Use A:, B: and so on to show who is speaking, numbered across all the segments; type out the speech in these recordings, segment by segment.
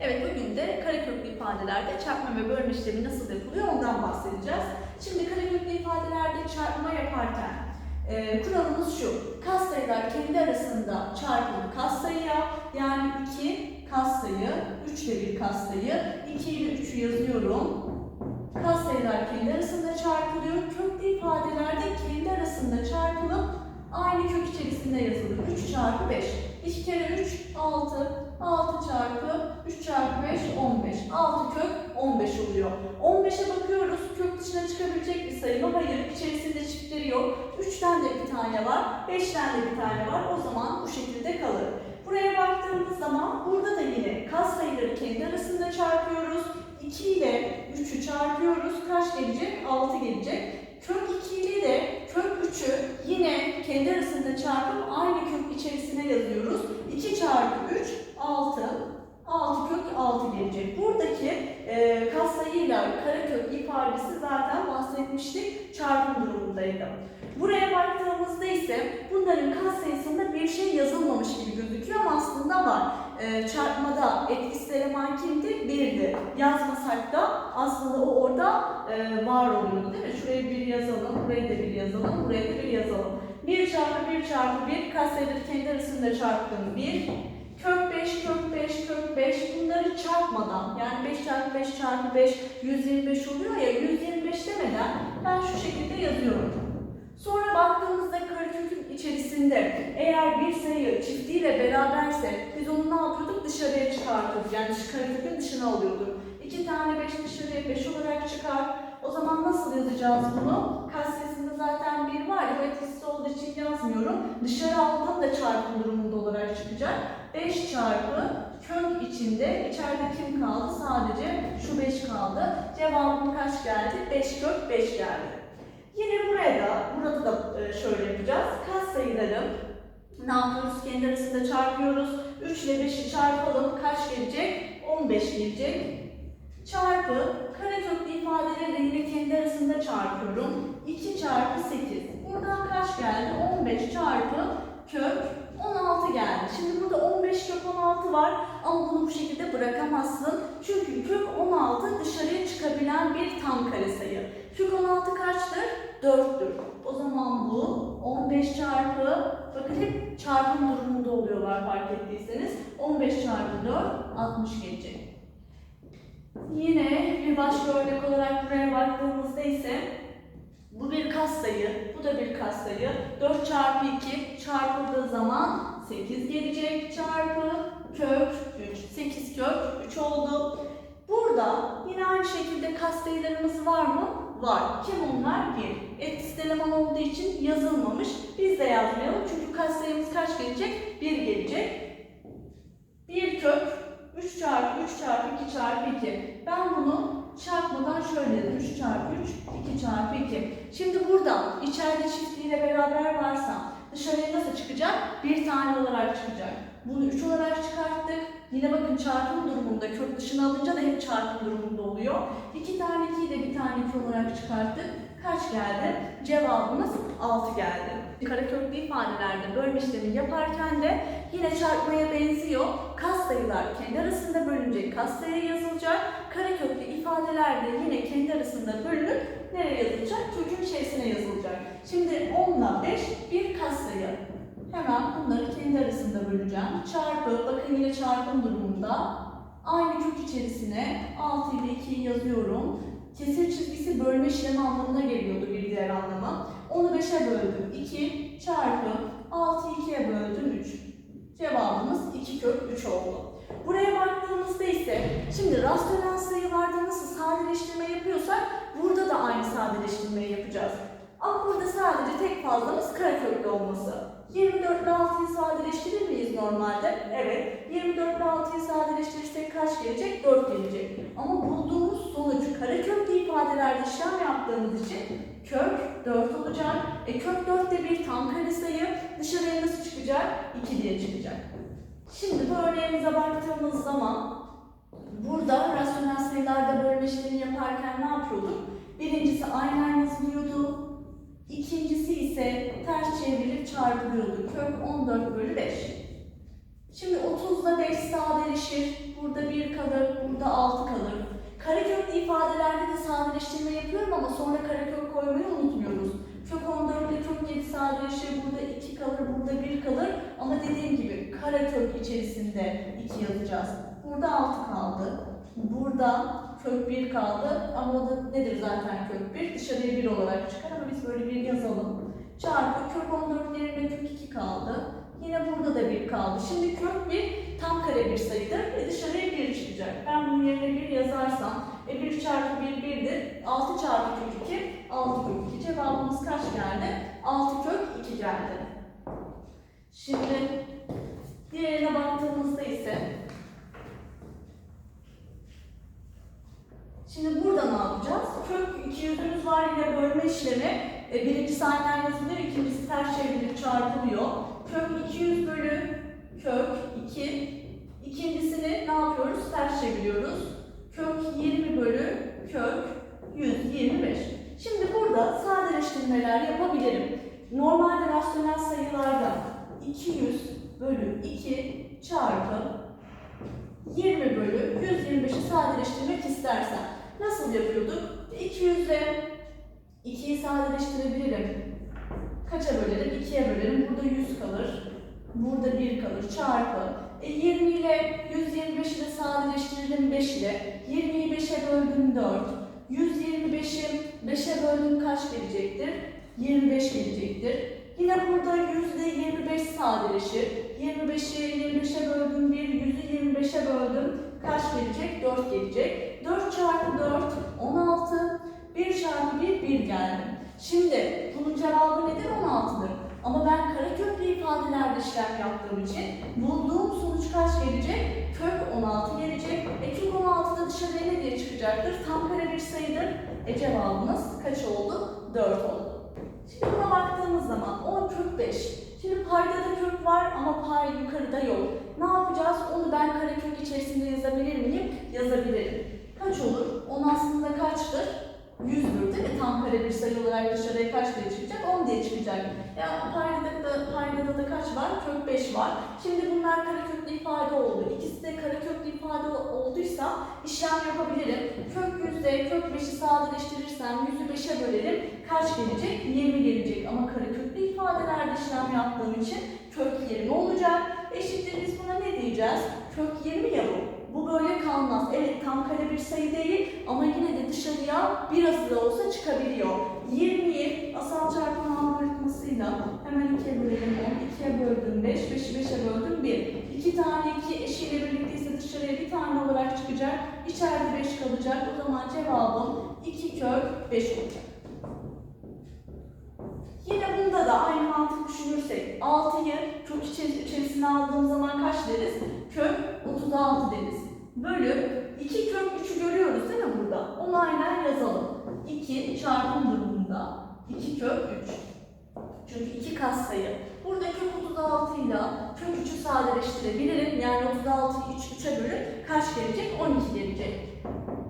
A: Evet bugün de kareköklü ifadelerde çarpma ve bölme işlemi nasıl yapılıyor ondan bahsedeceğiz. Şimdi kareköklü ifadelerde çarpma yaparken e, kuralımız şu. Katsayılar kendi arasında çarpılır katsayıya yani 2 katsayı, 3 ile bir katsayı, 2 ile 3'ü yazıyorum. Katsayılar kendi arasında çarpılıyor. Köklü ifadelerde kendi arasında çarpılıp aynı kök içerisinde yazılır. 3 çarpı 5. 2 kere 3, 6. 6 çarpı 3 çarpı 5, 15. 6 kök 15 oluyor. 15'e bakıyoruz. Kök dışına çıkabilecek bir sayı mı? Hayır. İçerisinde çiftleri yok. 3'ten de bir tane var. 5'ten de bir tane var. O zaman bu şekilde kalır. Buraya baktığımız zaman burada da yine kas sayıları kendi arasında çarpıyoruz. 2 ile 3'ü çarpıyoruz. Kaç gelecek? 6 gelecek. Kök 2 ile de kök 3'ü yine kendi arasında çarpıp aynı kök içerisine yazıyoruz. 2 çarpı 3 6. 6 kök 6 gelecek. Buradaki e, katsayıyla karekök ifadesi zaten bahsetmiştik. Çarpım durumundaydı. Buraya baktığımızda ise bunların katsayısında bir şey yazılmamış gibi gözüküyor ama aslında var. E, çarpmada etkisiz eleman kimdi? 1'di. Yazmasak da aslında o orada e, var oluyordu değil mi? Şuraya 1 yazalım, buraya da 1 yazalım, buraya da 1 yazalım. 1 çarpı 1 çarpı 1 katsayıları kendi arasında çarptığım 1. Kök 5, kök 5, kök 5 bunları çarpmadan yani 5 çarpı 5 çarpı 5 125 oluyor ya 125 demeden ben şu şekilde yazıyorum. Sonra baktığımızda karekökün içerisinde eğer bir sayı çiftiyle beraberse biz onu ne yapıyorduk? Dışarıya çıkartıyorduk. Yani dış karekökün dışına alıyorduk. 2 tane 5 dışarıya 5 olarak çıkar. O zaman nasıl yazacağız bunu? Katsayısında zaten 1 var bu etkisiz olduğu için yazmıyorum. Dışarı aldığım da çarpım durumunda olarak çıkacak. 5 çarpı kök içinde içeride kim kaldı? Sadece şu 5 kaldı. Cevabım kaç geldi? 5 kök 5 geldi. Yine buraya da, burada da e, şöyle yapacağız. Kas sayıları ne yapıyoruz? Kendi arasında çarpıyoruz. 3 ile 5'i çarpalım. Kaç gelecek? 15 gelecek. Çarpı kareköklü ifadeleri de yine kendi arasında çarpıyorum. 2 çarpı 8. Buradan kaç geldi? 15 çarpı kök 16 geldi. Şimdi burada 15 kök 16 var ama bunu bu şekilde bırakamazsın. Çünkü kök 16 dışarıya çıkabilen bir tam kare sayı. Kök 16 kaçtır? 4'tür. O zaman bu 15 çarpı, bakın hep çarpım durumunda oluyorlar fark ettiyseniz. 15 çarpı 4, 60 gelecek. Yine bir başka örnek olarak buraya baktığımızda ise bu bir katsayı, bu da bir katsayı. 4 çarpı 2 çarpıldığı zaman 8 gelecek çarpı kök 3. 8 kök 3 oldu. Burada yine aynı şekilde katsayılarımız var mı? Var. Kim onlar? 1. Etkisiz eleman olduğu için yazılmamış. Biz de yazmayalım çünkü katsayımız kaç gelecek? 1 gelecek. 1 kök 3 çarpı 3 çarpı 2 çarpı 2. Ben bunu çarpmadan şöyle dedim. 3 çarpı 3, 2 çarpı 2. Şimdi burada içeride çiftliğiyle beraber varsa dışarıya nasıl çıkacak? Bir tane olarak çıkacak. Bunu 3 olarak çıkarttık. Yine bakın çarpım durumunda kök dışına alınca da hep çarpım durumunda oluyor. 2 tane 2'yi de bir tane 2 olarak çıkarttık. Kaç geldi? Cevabımız 6 geldi. Kareköklü ifadelerde bölme işlemi yaparken de yine çarpmaya benziyor. Kas sayılar kendi arasında bölünecek, kas sayı yazılacak. Kareköklü ifadeler de yine kendi arasında bölünüp nereye yazılacak? Kökün içerisine yazılacak. Şimdi 10 ile 5 bir kas sayı. Hemen bunları kendi arasında böleceğim. Çarpı, bakın yine çarpım durumunda. Aynı kök içerisine 6 ile 2'yi yazıyorum. Kesir çizgisi bölme işlemi anlamına geliyordu bir diğer anlamı. Onu 5'e böldüm 2 çarpı 6'yı 2'ye böldüm 3. Cevabımız 2 kök 3 oldu. Buraya baktığımızda ise şimdi rasyonel sayılarda nasıl sadeleştirme yapıyorsak burada da aynı sadeleştirmeyi yapacağız. Ama burada sadece fazlamız kareköklü olması. 24 ile 6'yı sadeleştirir miyiz normalde? Evet. 24 ile 6'yı sadeleştirirsek kaç gelecek? 4 gelecek. Ama bulduğumuz sonuç kareköklü ifadelerde işlem yaptığımız için kök 4 olacak. E kök 4 de bir tam kare sayı. Dışarıya nasıl çıkacak? 2 diye çıkacak. Şimdi bu örneğimize baktığımız zaman burada rasyonel sayılarda bölme işlemi yaparken ne yapıyorduk? Birincisi aynen yazılıyordu. İkincisi ise ters çevrilip çarpılıyordu. Kök 14 bölü 5. Şimdi 30'da 5 sadeleşir. Burada 1 kalır, burada 6 kalır. Kareköklü ifadelerde de sadeleştirme yapıyorum ama sonra karekök koymayı unutmuyoruz. Kök 14 ile kök 7 sadeleşir. Burada 2 kalır, burada 1 kalır. Ama dediğim gibi karekök içerisinde 2 yazacağız. Burada 6 kaldı. Burada kök 1 kaldı ama o da nedir zaten kök 1? Dışarıya 1 olarak çıkar ama biz böyle bir yazalım. Çarpı kök 14 yerine kök 2 kaldı. Yine burada da 1 kaldı. Şimdi kök 1 tam kare bir sayıdır ve dışarıya 1 çıkacak. Ben bunun yerine 1 yazarsam e 1 çarpı 1 1'dir. 6 çarpı kök 2 6 kök 2. Cevabımız kaç geldi? 6 kök 2 geldi. Şimdi diğerine baktığımızda ise Şimdi burada ne yapacağız? Kök 200'ümüz var yine bölme işlemi. E, birincisi aynen yazılıyor, ikincisi ters çevrilip çarpılıyor. Kök 200 bölü kök 2. İkincisini ne yapıyoruz? Ters çeviriyoruz. Kök 20 bölü kök 125. Şimdi burada sadeleştirmeler yapabilirim. Normalde rasyonel sayılarda 200 bölü 2 çarpı 20 bölü 125'i sadeleştirmek istersem nasıl yapıyorduk? 200 ile 2'yi sadeleştirebilirim. Kaça bölerim? 2'ye bölerim. Burada 100 kalır. Burada 1 kalır. Çarpı. E 20 ile 125'i de sadeleştiririm 5 ile. 20'yi 5'e böldüm 4. 125'i 5'e böldüm kaç gelecektir? 25 gelecektir. Yine burada 100 ile 25 sadeleşir. 25'i 25'e böldüm 1, 100'ü 25'e böldüm. Kaç gelecek? 4 gelecek. 4 çarpı 4, 16. 1 çarpı 1, 1 geldi. Şimdi bunun cevabı nedir? 16'dır. Ama ben kareköklü ifadelerde işlem yaptığım için bulduğum sonuç kaç gelecek? Kök 16 gelecek. E kök 16 da dışarıya ne diye çıkacaktır? Tam kare bir sayıdır. E cevabımız kaç oldu? 4 oldu. Şimdi buna baktığımız zaman 10 kök 5. Şimdi paydada kök var ama pay yukarıda yok. Ne yapacağız? Onu ben karekök içerisinde yazabilir miyim? Yazabilirim. Kaç olur? 10 aslında kaçtır? 100'dür değil mi? Tam kare bir sayı olarak dışarıya kaç diye çıkacak? 10 diye çıkacak. Ya paydada da, paydada da kaç var? Kök 5 var. Şimdi bunlar kareköklü ifade oldu. İkisi de kareköklü ifade olduysa işlem yapabilirim. Kök yüzde kök 5'i sadeleştirirsem 100'ü 5'e bölerim. Kaç gelecek? 20 gelecek. Ama kareköklü ifadelerde işlem yaptığım için kök 20 olacak. Eşittir biz buna ne diyeceğiz? Kök 20 ya bu. Bu böyle kalmaz. Evet tam kare bir sayı değil ama yine de dışarıya biraz da olsa çıkabiliyor. 20'yi asal çarpma algoritmasıyla hemen ikiye bölelim 10, 2'ye böldüm 5, 5'i 5'e böldüm 1. 2 tane 2 eşiyle birlikteyse dışarıya bir tane olarak çıkacak. İçeride 5 kalacak. O zaman cevabım 2 kök 5 olacak. Yine bunda da aynı mantık düşünürsek 6'yı kök içerisine aldığım zaman kaç deriz? Kök 36 deriz. Bölü 2 kök 3'ü görüyoruz değil mi burada? Onu aynen yazalım. 2 çarpım durumunda 2 kök 3. Çünkü 2 katsayı. Burada kök 36 ile kök 3'ü sadeleştirebilirim. Yani 36'yı 3 3'e bölüp kaç gelecek? 12 gelecek.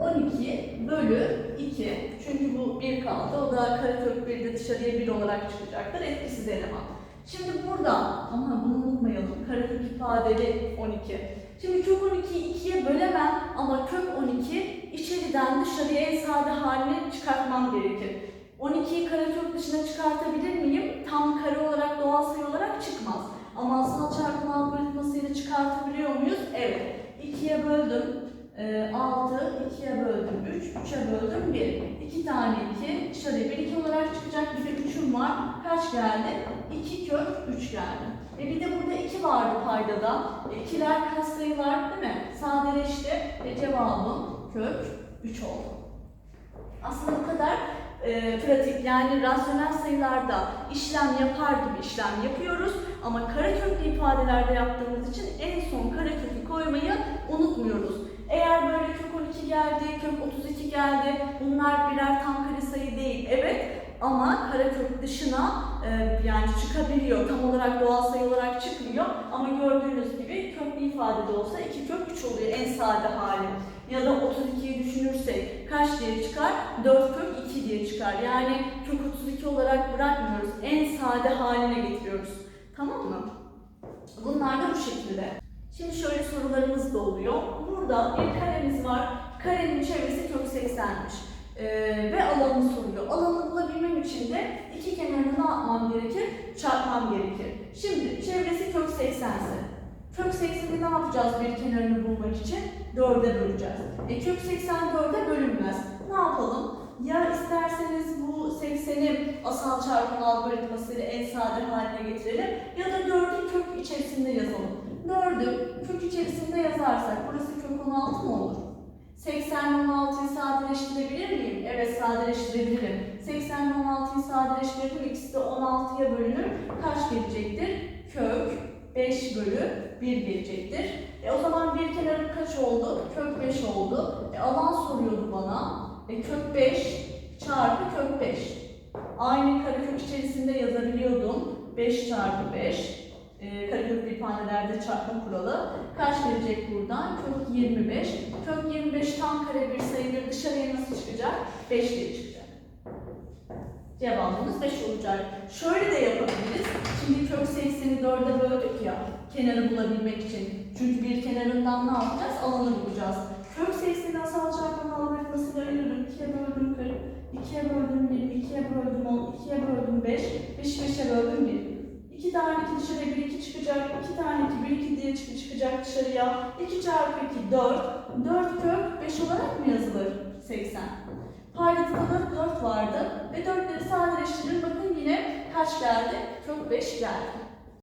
A: 12 bölü 2. Çünkü bu 1 kaldı. O da karekök 1 de dışarıya 1 olarak çıkacaktır. Etkisiz eleman. Şimdi burada, ama bunu unutmayalım. Karekök ifadeli 12. Şimdi kök 12'yi 2'ye bölemem ama kök 12 içeriden dışarıya en sade halini çıkartmam gerekir. 12'yi karekök dışına çıkartabilir miyim? Tam kare olarak, doğal sayı olarak çıkmaz. Ama asal çarpma algoritmasıyla çıkartabiliyor muyuz? Evet. 2'ye böldüm. Ee, 6, 2'ye böldüm 3, 3'e böldüm 1. 2 tane 2, dışarıya 1 2 olarak çıkacak. Bir de 3'üm var. Kaç geldi? 2 kök 3 geldi. E bir de burada 2 vardı paydada. E, ikiler katsayılar değil mi? Sadeleşti. E cevabım kök 3 oldu. Aslında bu kadar e, pratik yani rasyonel sayılarda işlem yapar gibi işlem yapıyoruz ama kareköklü ifadelerde yaptığımız için en son karekökü koymayı unutmuyoruz. Eğer böyle kök 12 geldi, kök 32 geldi bunlar birer tam kare sayı değil evet ama karekök dışına e, yani çıkabiliyor. Tam olarak doğal sayı olarak çıkmıyor ama gördüğünüz gibi köklü ifadede olsa 2 kök 3 oluyor en sade hali. Ya da 32'yi düşünürsek kaç diye çıkar? 4 kök 2 diye çıkar. Yani kök 32 olarak bırakmıyoruz. En sade haline getiriyoruz. Tamam mı? Bunlar da bu şekilde. Şimdi şöyle sorularımız da oluyor. Burada bir karemiz var. Karenin çevresi kök 80'miş. Ee, ve alanını soruyor. Alanı bulabilmem için de iki kenarını ne yapmam gerekir? Çarpmam gerekir. Şimdi çevresi kök 80 ise kök 80'i ne yapacağız bir kenarını bulmak için? 4'e böleceğiz. E kök 80 4'e bölünmez. Ne yapalım? Ya isterseniz bu 80'i asal çarpım algoritmasıyla en sade haline getirelim ya da 4'ü kök içerisinde yazalım. 4'ü kök içerisinde yazarsak burası kök 16 mı olur? 80 ile 16'yı sadeleştirebilir miyim? Evet sadeleştirebilirim. 80 ile 16'yı sadeleştirdim. İkisi de 16'ya bölünür. Kaç gelecektir? Kök 5 bölü 1 gelecektir. E o zaman bir kenarım kaç oldu? Kök 5 oldu. E alan soruyordu bana. E kök 5 çarpı kök 5. Aynı karekök içerisinde yazabiliyordum. 5 çarpı 5. E, kareköklü ifadelerde çarpma kuralı. Kaç gelecek buradan? Kök 25. Kök 25 tam kare bir sayıdır. Dışarıya nasıl çıkacak? 5 diye çıkacak. Cevabımız 5 olacak. Şöyle de yapabiliriz. Şimdi kök 80'i 4'e böldük ya kenarı bulabilmek için. Çünkü bir kenarından ne yapacağız? Alanı bulacağız. Kök 80'i asal çarpma algoritmasıyla ayırırım. 2'ye böldüm 40, 2'ye böldüm 1, 2'ye böldüm 10, 2'ye böldüm 5, 5'i 5'e böldüm 1. 2 tane 2 dışarıya 1 2 çıkacak. 2 tane 2 1 2 diye çık çıkacak dışarıya. 2 çarpı 2 4. 4 kök 5 olarak mı yazılır? 80. Paydatıda 4 vardı ve 4'leri sadeleştirin. Bakın yine kaç geldi? Kök 5 geldi.